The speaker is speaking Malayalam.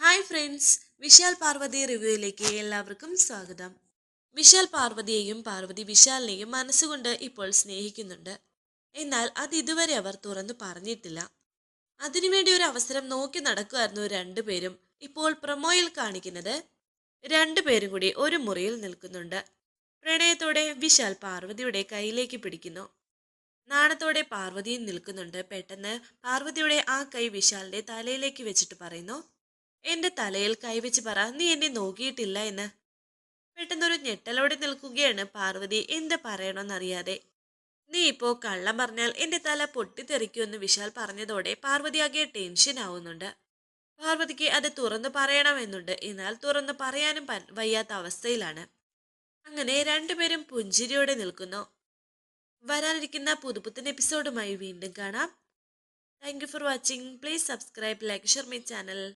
ഹായ് ഫ്രണ്ട്സ് വിശാൽ പാർവതി റിവ്യൂയിലേക്ക് എല്ലാവർക്കും സ്വാഗതം. വിശാൽ പാർവതിയെയും പാർവതി വിശാലിനെയും മനസ്സുകൊണ്ട് ഇപ്പോൾ സ്നേഹിക്കുന്നുണ്ട്. എന്നാൽ അത് ഇതുവരെ അവർ തുറന്നു പറഞ്ഞിട്ടില്ല. അതിനുവേണ്ടി ഒരു അവസരം നോക്കി നടക്കുമായിരുന്നു രണ്ടുപേരും ഇപ്പോൾ പ്രൊമോയിൽ കാണിക്കുന്നത് രണ്ടുപേരും കൂടി ഒരു മുറിയിൽ നിൽക്കുന്നുണ്ട്. പ്രണയത്തോടെ വിശാൽ പാർവതിയുടെ കൈയിലേക്ക് പിടിക്കുന്നു. നാണത്തോടെ പാർവതിയും നിൽക്കുന്നുണ്ട്. പെട്ടെന്ന് പാർവതിയുടെ ആ കൈ വിശാലിന്റെ തലയിലേക്ക് വെച്ചിട്ട് പറയുന്നു എന്റെ തലയിൽ കൈവച്ച് പറ നീ എന്നെ നോക്കിയിട്ടില്ല എന്ന്. പെട്ടെന്നൊരു ഞെട്ടലോടെ നിൽക്കുകയാണ് പാർവതി. എന്ത് പറയണമെന്നറിയാതെ നീ ഇപ്പോ കള്ളം പറഞ്ഞാൽ എന്റെ തല പൊട്ടിത്തെറിക്കുമെന്ന് വിശാൽ പറഞ്ഞതോടെ പാർവതി ആകെ ടെൻഷൻ ആവുന്നുണ്ട്. പാർവതിക്ക് അത് തുറന്നു പറയണമെന്നുണ്ട്. എന്നാൽ തുറന്നു പറയാനും വയ്യാത്ത അവസ്ഥയിലാണ്. അങ്ങനെ രണ്ടുപേരും പുഞ്ചിരിയോടെ നിൽക്കുന്നു. വരാനിരിക്കുന്ന പുതുപുത്തൻ എപ്പിസോഡുമായി വീണ്ടും കാണാം. Thank you for watching please subscribe like share my channel